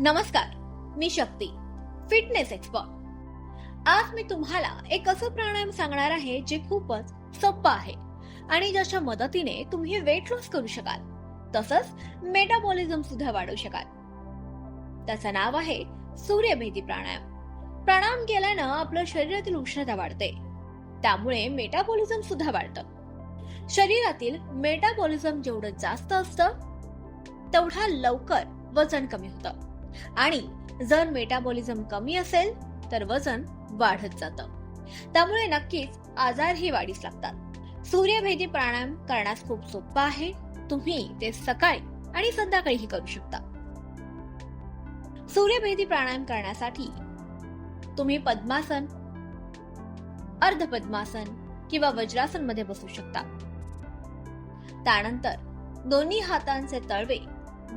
नमस्कार मी शक्ती fitness expert आज मी तुम्हाला एक असं प्राणायाम सांगणार आहे जे खूपच सोपं आहे आणि ज्याच्या मदतीने तुम्ही वेट लॉस करू शकाल तसंच मेटाबॉलिझम सुद्धा वाढवू शकाल. त्याचं नाव आहे सूर्यभेदी प्राणायाम. प्राणायाम केल्यानं आपलं शरीरातील उष्णता वाढते त्यामुळे मेटाबॉलिझम सुद्धा वाढतं. शरीरातील मेटाबॉलिझम जेवढं जास्त असतं तेवढा लवकर वजन कमी होतं. आणि जर मेटाबॉलिझम कमी असेल तर वजन वाढत जातं. त्यामुळे नक्कीच आजारही वाढीस लागतात. सूर्यभेदी प्राणायाम करण्यास खूप सोपा आहे. तुम्ही ते सकाळी आणि संध्याकाळीही करू शकता. सूर्यभेदी प्राणायाम करण्यासाठी तुम्ही पद्मासन अर्ध पद्मासन किंवा वज्रासनमध्ये बसू शकता. त्यानंतर दोन्ही हातांचे तळवे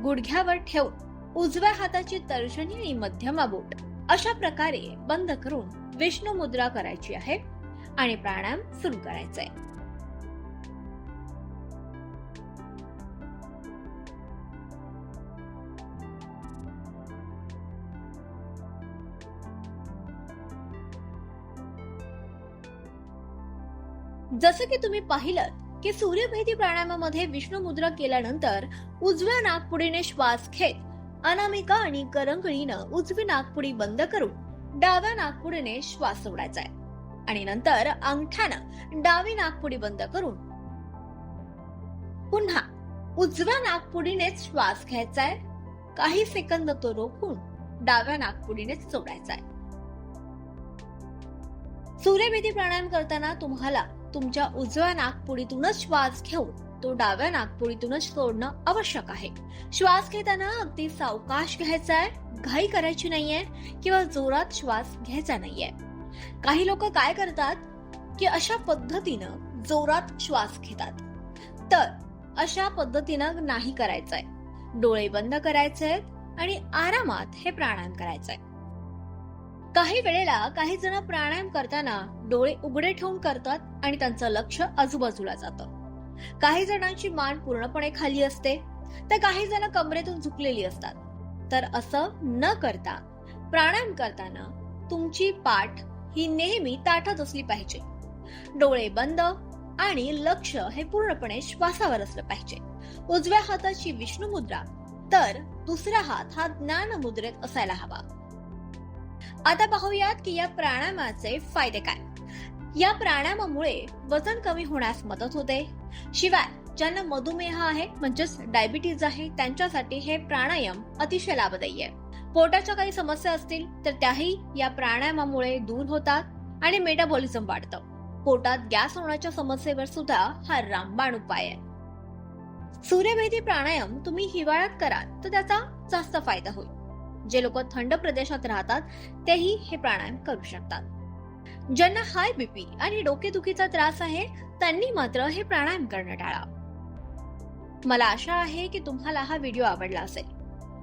गुडघ्यावर ठेवून उजव्या हाताची तर्जनी मध्यमा बोट अशा प्रकारे बंद करून विष्णू मुद्रा करायची आहे आणि प्राणायाम सुरू करायचा आहे जसं की तुम्ही पाहिलं की सूर्यभेदी प्राणायामामध्ये विष्णू मुद्रा केल्यानंतर उजव्या नागपुडीने श्वास घेत अनामिका आणि करंगळीनं उजवी नागपुडी बंद करून डाव्या नागपुडीने श्वास सोडायचा आहे आणि नंतर अंगठ्यानं डावी नागपुडी बंद करून पुन्हा उजव्या नागपुडीनेच श्वास घ्यायचा आहे काही सेकंद तो रोखून डाव्या नागपुडीनेच सोडायचा आहे सूर्यभेदी प्राणायाम करताना तुम्हाला तुमच्या उजव्या नागपुडीतूनच श्वास घेऊन तो डाव्या नागपुडीतूनच सोडणं आवश्यक आहे. श्वास घेताना अगदी सावकाश घ्यायचा आहे. घाई करायची नाहीये किंवा जोरात श्वास घ्यायचा नाहीये. काही लोक काय करतात की अशा पद्धतीनं जोरात श्वास घेतात. तर अशा पद्धतीनं नाही करायचंय. डोळे बंद करायचे आणि आरामात हे प्राणायाम करायचंय. काही वेळेला काही जण प्राणायाम करताना डोळे उघडे ठेवून करतात आणि त्यांचं लक्ष आजूबाजूला जातं. काही जणांची मान पूर्णपणे खाली असते. तर काही जण कमरेतून झुकलेली असतात. तर असं न करता प्राणायाम करताना तुमची पाठ ही नेहमी ताठत असली पाहिजे. डोळे बंद आणि लक्ष हे पूर्णपणे श्वासावर असलं पाहिजे. उजव्या हाताची विष्णू मुद्रा तर दुसरा हात हा ज्ञान मुद्रेत असायला हवा. आता पाहूयात की या प्राणायामाचे फायदे काय. या प्राणायामामुळे वजन कमी होण्यास मदत होते. शिवाय ज्यांना मधुमेह आहे म्हणजेच डायबिटीज आहे त्यांच्यासाठी हे प्राणायाम अतिशय लाभदायी आहे. पोटाच्या काही समस्या असतील तर त्याही या प्राणायामामुळे दूर होतात आणि मेटाबॉलिझम वाढतं. पोटात गॅस होण्याच्या समस्येवर सुद्धा हा रामबाण उपाय आहे. सूर्यभेदी प्राणायाम तुम्ही हिवाळ्यात कराल तर त्याचा जास्त फायदा होईल. जे लोक थंड प्रदेशात राहतात तेही हे प्राणायाम करू शकतात. ज्यांना हाय बीपी आणि डोकेदुखीचा त्रास आहे त्यांनी मात्र हे प्राणायाम करणं टाळा. मला आशा आहे की तुम्हाला हा व्हिडिओ आवडला असेल.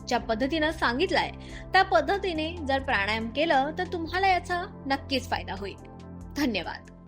ज्या पद्धतीनं सांगितलंय त्या पद्धतीने जर प्राणायाम केलं तर तुम्हाला याचा नक्कीच फायदा होईल. धन्यवाद.